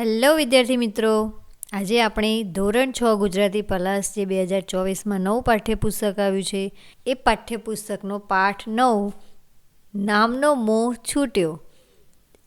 Hello વિદ્યાર્થી મિત્રો. આજે આપણે ધોરણ છ ગુજરાતી પલાસ જે બે હજાર ચોવીસમાં નવું પાઠ્યપુસ્તક આવ્યું છે, એ પાઠ્યપુસ્તકનો પાઠ નવ. નામનો મોહ છૂટ્યો.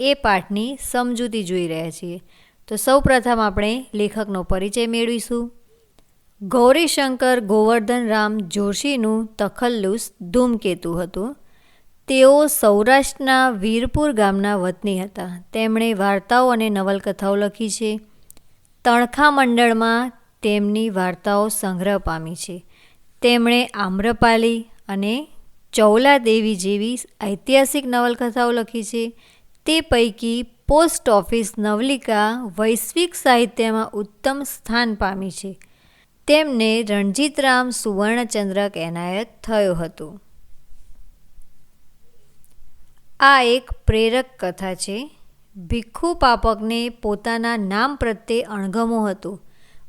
એ પાઠની સમજૂતી જોઈ રહ્યા છીએ. તો સૌ પ્રથમ આપણે લેખકનો પરિચય મેળવીશું. ગૌરીશંકર ગોવર્ધન રામ જોશીનું તખલ્લુસ ધૂમકેતુ હતું. તેઓ સૌરાષ્ટ્રના વીરપુર ગામના વતની હતા. તેમણે વાર્તાઓ અને નવલકથાઓ લખી છે. તણખા મંડળમાં તેમની વાર્તાઓ સંગ્રહ પામી છે. તેમણે આમ્રપાલી અને ચૌલા દેવી જેવી ઐતિહાસિક નવલકથાઓ લખી છે. તે પૈકી પોસ્ટ ઓફિસ નવલિકા વૈશ્વિક સાહિત્યમાં ઉત્તમ સ્થાન પામી છે. તેમને રણજીતરામ સુવર્ણચંદ્રક એનાયત થયો હતો. આ એક પ્રેરક કથા છે. ભિક્ષુ પાપકને પોતાના નામ પ્રત્યે અણગમો હતો.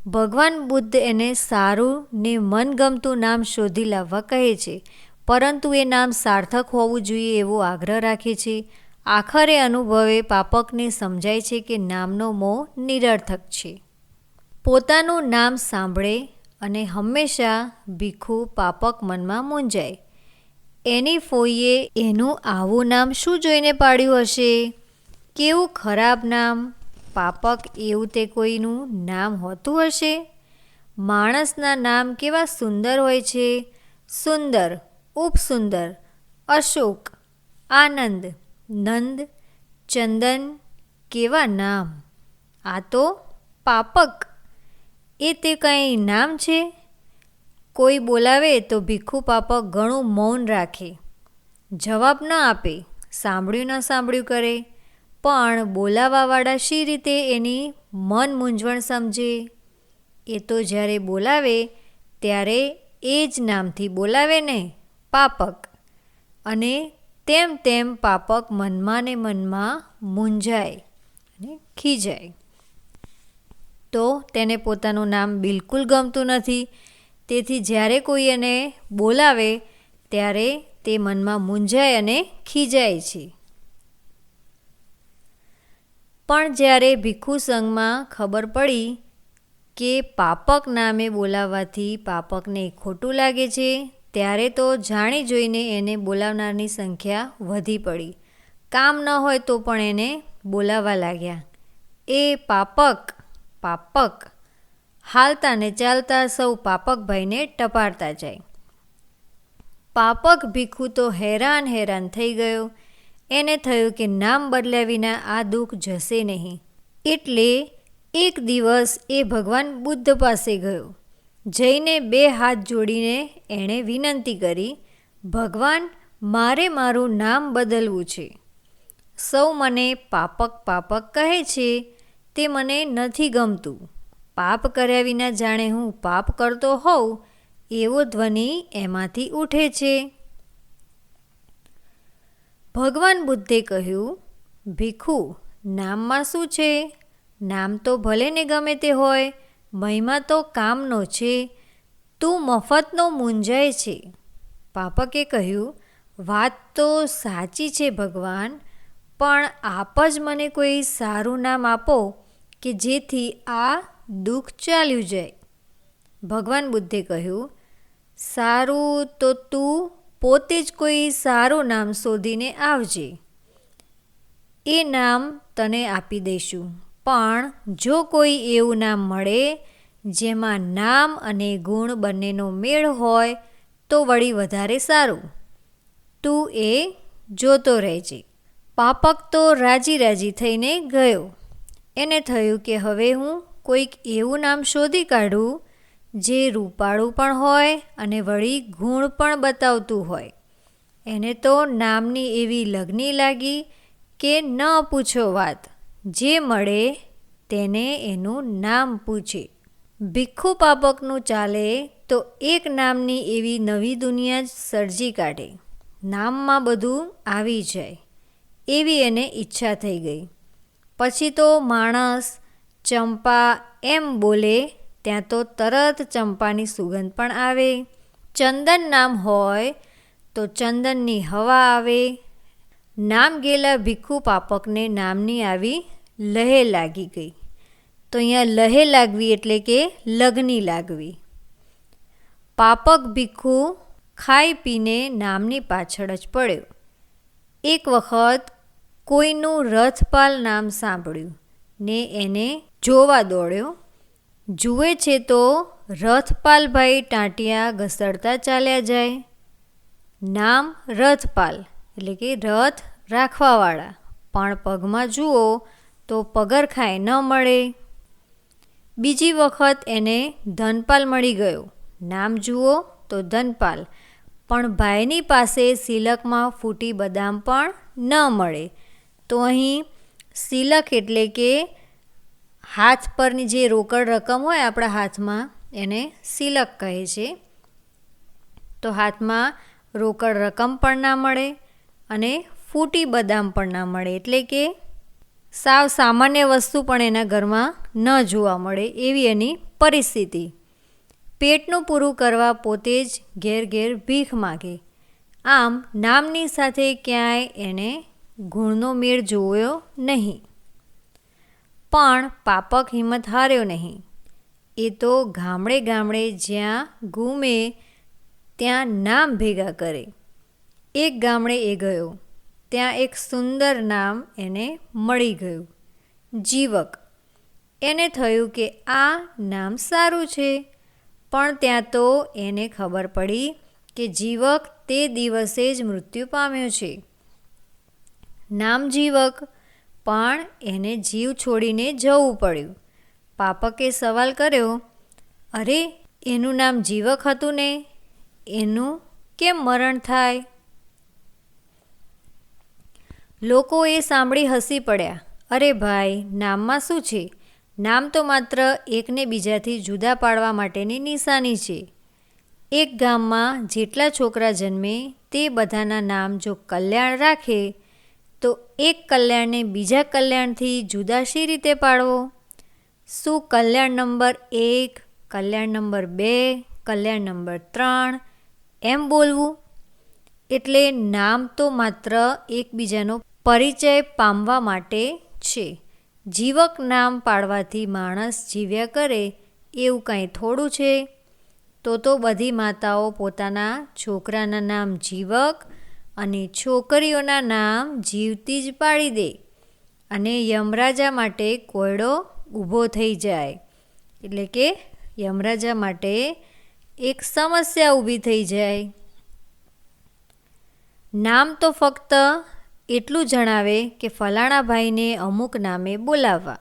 ભગવાન બુદ્ધ એને સારું ને મનગમતું નામ શોધી લાવવા કહે છે, પરંતુ એ નામ સાર્થક હોવું જોઈએ એવો આગ્રહ રાખે છે. આખરે અનુભવે પાપકને સમજાય છે કે નામનો મોહ નિરર્થક છે. પોતાનું નામ સાંભળે અને હંમેશા ભીખું પાપક મનમાં મૂંઝાય. એની ફોઈએ એનું આવું નામ શું જોઈને પાડ્યું હશે? કેવું ખરાબ નામ? પાપક એવું તે કોઈનું નામ હોતું હશે? માણસના નામ કેવા સુંદર હોય છે? સુંદર, ઉપસુંદર, અશોક, આનંદ, નંદ, ચંદન કેવા નામ? આ તો પાપક. એ તે કંઈ નામ છે? કોઈ બોલાવે તો ભીખુ પાપક ઘણું મૌન રાખે. જવાબ ન આપે, સાંભળ્યું ન સાંભળ્યું કરે. પણ બોલાવાવાળા શી રીતે એની મન મૂંઝવણ સમજે? એ તો જ્યારે બોલાવે, ત્યારે એ જ નામથી બોલાવે ને, પાપક. અને તેમ તેમ પાપક મનમાં ને મનમાં મૂંઝાય અને ખીજાય. તો તેને પોતાનું નામ બિલકુલ ગમતું નથી. તેથી જ્યારે કોઈ એને બોલાવે, ત્યારે તે મનમાં મૂંઝાય અને ખીજાય છે. પણ જ્યારે ભીખુ સંઘમાં ખબર પડી કે પાપક નામે બોલાવવાથી પાપકને ખોટું લાગે છે, ત્યારે તો જાણી જોઈને એને બોલાવનારની સંખ્યા વધી પડી. કામ ન હોય તો પણ એને બોલાવવા લાગ્યા. એ પાપક પાપક હાલતા ને ચાલતા સૌ પાપકભાઈને ટપાડતા જાય. પાપક ભીખુ તો હેરાન હેરાન થઈ ગયો. એને થયું કે નામ બદલ્યા વિના આ દુઃખ જશે નહીં. એટલે એક દિવસ એ ભગવાન બુદ્ધ પાસે ગયો. જઈને બે હાથ જોડીને એણે વિનંતી કરી, ભગવાન, મારે મારું નામ બદલવું છે. સૌ મને પાપક પાપક કહે છે. તે મને નથી ગમતું. પાપ કર્યા વિના જાણે હું પાપ કરતો હોઉં, એવો ધ્વનિ એમાંથી ઉઠે છે. ભગવાન બુદ્ધે કહ્યું, ભીખુ, નામમાં શું છે? નામ તો ભલે ને ગમે તે હોય, મહિમા તો કામનો છે. તું મફતનો મૂંઝાય છે. પાપકે કહ્યું, વાત તો સાચી છે ભગવાન, પણ આપ જ મને કોઈ સારું નામ આપો કે જેથી આ દુઃખ ચાલ્યું જાય. ભગવાન બુદ્ધે કહ્યું, સારું તો તું પોતે જ કોઈ સારું નામ શોધીને આવજે. એ નામ તને આપી દઈશું. પણ જો કોઈ એવું નામ મળે, જેમાં નામ અને ગુણ બંનેનો મેળ હોય, તો વળી વધારે સારું. તું એ જોતો રહેજે. પાપક તો રાજી રાજી થઈને ગયો. એને થયું કે હવે હું કોઈક એવું નામ શોધી કાઢું, જે રૂપાળું પણ હોય અને વળી ગુણ પણ બતાવતું હોય. એને તો નામની એવી લગ્ની લાગી કે ન પૂછો વાત. જે મળે તેને એનું નામ પૂછે. ભીખુ પાપકનું ચાલે તો એક નામની એવી નવી દુનિયા જ સર્જી કાઢે. નામમાં બધું આવી જાય. એવી એને ઈચ્છા થઈ ગઈ. પછી તો માણસ ચંપા એમ બોલે, ત્યાં તો તરત ચંપાની સુગંધ પણ આવે. ચંદન નામ હોય તો ચંદનની હવા આવે. નામ ગેલા ભીખુ પાપકને નામની આવી લહે લાગી ગઈ. તો અહીંયા લહે લાગવી એટલે કે લગ્ની લાગવી. પાપક ભીખુ ખાઈ પીને નામની પાછળ જ પડ્યો. એક વખત કોઈનું રથપાલ નામ સાંભળ્યું ને એને જોવા દોડ્યો. જુએ છે તો રથપાલભાઈ ટાંટિયા ઘસડતા ચાલ્યા જાય. નામ રથપાલ, એટલે કે રથ રાખવાવાળા. પણ પગમાં જુઓ તો પગરખાય ન મળે. બીજી વખત એને ધનપાલ મળી ગયો. નામ જુઓ તો ધનપાલ. પણ ભાઈની પાસે સિલકમાં ફૂટી બદામ પણ ન મળે. તો અહીં સિલક એટલે કે હાથ પરની જે રોકડ રકમ હોય આપણા હાથમાં, એને સિલક કહે છે. તો હાથમાં રોકડ રકમ પણ ના મળે અને ફૂટી બદામ પણ ના મળે. એટલે કે સાવ સામાન્ય વસ્તુ પણ એના ઘરમાં ન જોવા મળે એવી એની પરિસ્થિતિ. પેટનું પૂરું કરવા પોતે જ ઘેર ઘેર ભીખ માગે. આમ નામની સાથે ક્યાંય એને ગુણનો મેળ જોયો નહીં. પણ પાપક હિંમત હાર્યો નહીં. એ તો ગામડે ગામડે જ્યાં ગુમે, ત્યાં નામ ભેગા કરે. એક ગામડે એ ગયો, ત્યાં એક સુંદર નામ એને મળી ગયું, જીવક. એને થયું કે આ નામ સારું છે, પણ ત્યાં તો એને ખબર પડી કે જીવક તે દિવસે જ મૃત્યુ પામ્યો છે. નામ જીવક પણ એને જીવ છોડીને જવું પડ્યું. પાપકે સવાલ કર્યો, અરે, એનું નામ જીવક હતું ને? એનું કેમ મરણ થાય? લોકો એ સાંભળી હસી પડ્યા. અરે ભાઈ, નામમાં શું છે? નામ તો માત્ર એકને બીજાથી જુદા પાડવા માટેની નિશાની છે. એક ગામમાં જેટલા છોકરા જન્મે તે બધાના નામ જો કલ્યાણ રાખે તો એક કલ્યાણને બીજા કલ્યાણથી જુદા શી રીતે પાડવો? શું કલ્યાણ નંબર એક, કલ્યાણ નંબર બે, કલ્યાણ નંબર ત્રણ, એમ બોલવું? એટલે નામ તો માત્ર એકબીજાનો પરિચય પામવા માટે છે. જીવક નામ પાડવાથી માણસ જીવ્યા કરે એવું કાંઈ થોડું છે? તો તો બધી માતાઓ પોતાના છોકરાના નામ જીવક અને છોકરીઓના નામ જીવતી જ પાડી દે અને યમરાજા માટે કોયડો ઊભો થઈ જાય. એટલે કે યમરાજા માટે એક સમસ્યા ઊભી થઈ જાય. નામ તો ફક્ત એટલું જણાવે કે ફલાણા ભાઈને અમુક નામે બોલાવવા.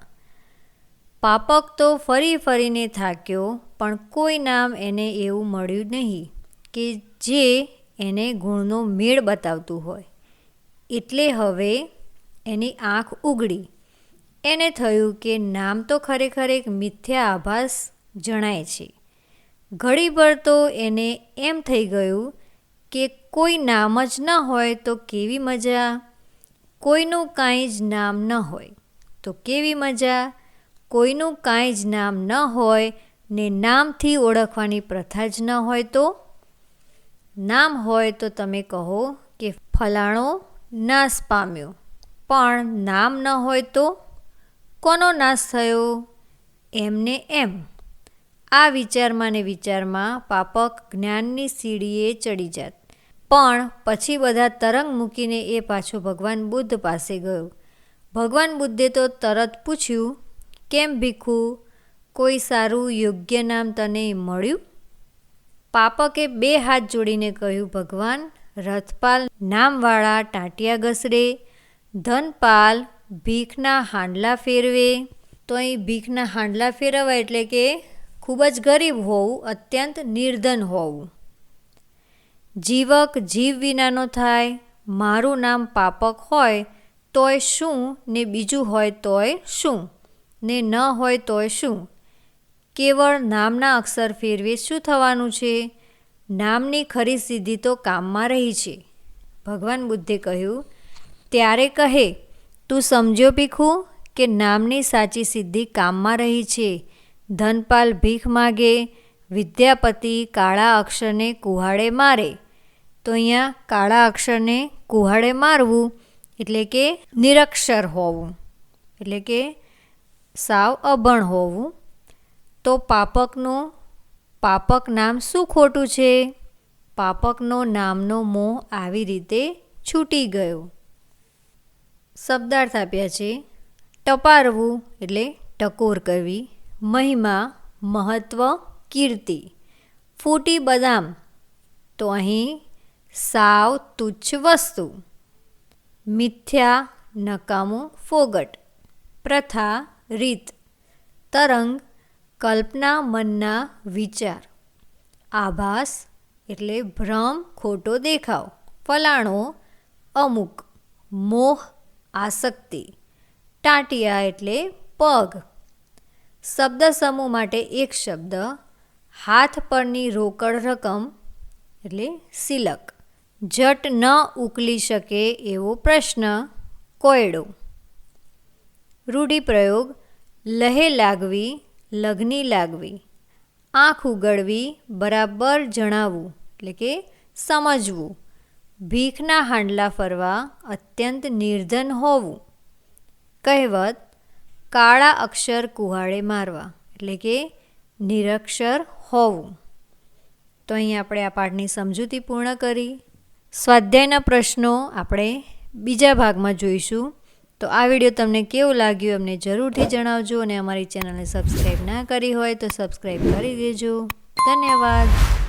પાપક તો ફરી ફરીને થાક્યો, પણ કોઈ નામ એને એવું મળ્યું નહીં કે જે એને ગુણનો મેળ બતાવતું હોય. એટલે હવે એની આંખ ઉગડી. એને થયું કે નામ તો ખરેખર એક મિથ્યા આભાસ જણાય છે. ઘડીભર તો એને એમ થઈ ગયું કે કોઈ નામ જ ન હોય તો કેવી મજા? કોઈનું કાંઈ જ નામ ન હોય તો કેવી મજા? કોઈનું કાંઈ જ નામ ન હોય ને નામથી ઓળખવાની પ્રથા જ ન હોય તો નામ હોય તો તમે કહો કે ફલાણો નાશ પામ્યો. પણ નામ ન હોય તો કોનો નાશ થયો? એમને એમ. આ વિચારમાં ને વિચારમાં પાપક જ્ઞાનની સીડીએ ચડી જાત. પણ પછી બધા તરંગ મૂકીને એ પાછો ભગવાન બુદ્ધ પાસે ગયો. ભગવાન બુદ્ધે તો તરત પૂછ્યું, કેમ ભીખુ? કોઈ સારું યોગ્ય નામ તને મળ્યું? પાપકે બે હાથ જોડીને કહ્યું, ભગવાન, રથપાલ નામવાળા ટાંટિયા ઘસડે, ધનપાલ ભીખના હાંડલા ફેરવે. તો અહીં ભીખના હાંડલા ફેરવવા એટલે કે ખૂબ જ ગરીબ હોવું, અત્યંત નિર્ધન હોવું. જીવક જીવ વિનાનો થાય, મારું નામ પાપક હોય, તોય શું? ને બીજું હોય તોય શું? ને ન હોય તોય શું? કેવળ નામના અક્ષર ફેરવે શું થવાનું છે? નામની ખરી સિદ્ધિ તો કામમાં રહી છે. ભગવાન બુદ્ધે કહ્યું, ત્યારે કહે, તું સમજ્યો ભીખું કે નામની સાચી સિદ્ધિ કામમાં રહી છે? ધનપાલ ભીખ માગે, વિદ્યાપતિ કાળા અક્ષરને કુહાડે મારે. તો અહીંયા કાળા અક્ષરને કુહાડે મારવું એટલે કે નિરક્ષર હોવું. એટલે કે સાવ અભણ હોવું. તો પાપકનું, પાપક નામ શું ખોટું છે? પાપકનો નામનો મોહ આવી રીતે છૂટી ગયો. શબ્દાર્થ આપ્યા છે, ટપારવું એટલે ટકોર કરવી, મહિમા મહત્વ કીર્તિ ફૂટી બદામ, તો અહીં સાવ તુચ્છ વસ્તુ. મિથ્યા, નકામું ફોગટ. પ્રથા, રીત. તરંગ કલ્પના, મનના, વિચાર. આભાસ એટલે ભ્રમ, ખોટો દેખાવ. ફલાણો, અમુક. મોહ, આસક્તિ. ટાટિયા એટલે પગ. શબ્દ સમૂહ માટે એક શબ્દ. હાથ પરની રોકડ રકમ એટલે સિલક. જટ ન ઉકલી શકે એવો પ્રશ્ન. કોયડો. રૂઢિપ્રયોગ. લહે લાગવી લગ્ની લાગવી. આંખ ઉગડવી બરાબર જણાવવું, એટલે કે સમજવું. ભીખના હાંડલા ફરવા અત્યંત નિર્ધન હોવું. કહેવત, કાળા અક્ષર કુહાડે મારવા એટલે કે નિરક્ષર હોવું. તો અહીં આપણે આ પાઠની સમજૂતી પૂર્ણ કરી. સ્વાધ્યાયના પ્રશ્નો આપણે બીજા ભાગમાં જોઈશું. તો આ વીડિયો તમને કેવું લાગ્યું અમને જરૂરથી જણાવજો અને અમારી ચેનલને સબસ્ક્રાઈબ ના કરી હોય તો સબસ્ક્રાઈબ કરી દેજો. ધન્યવાદ.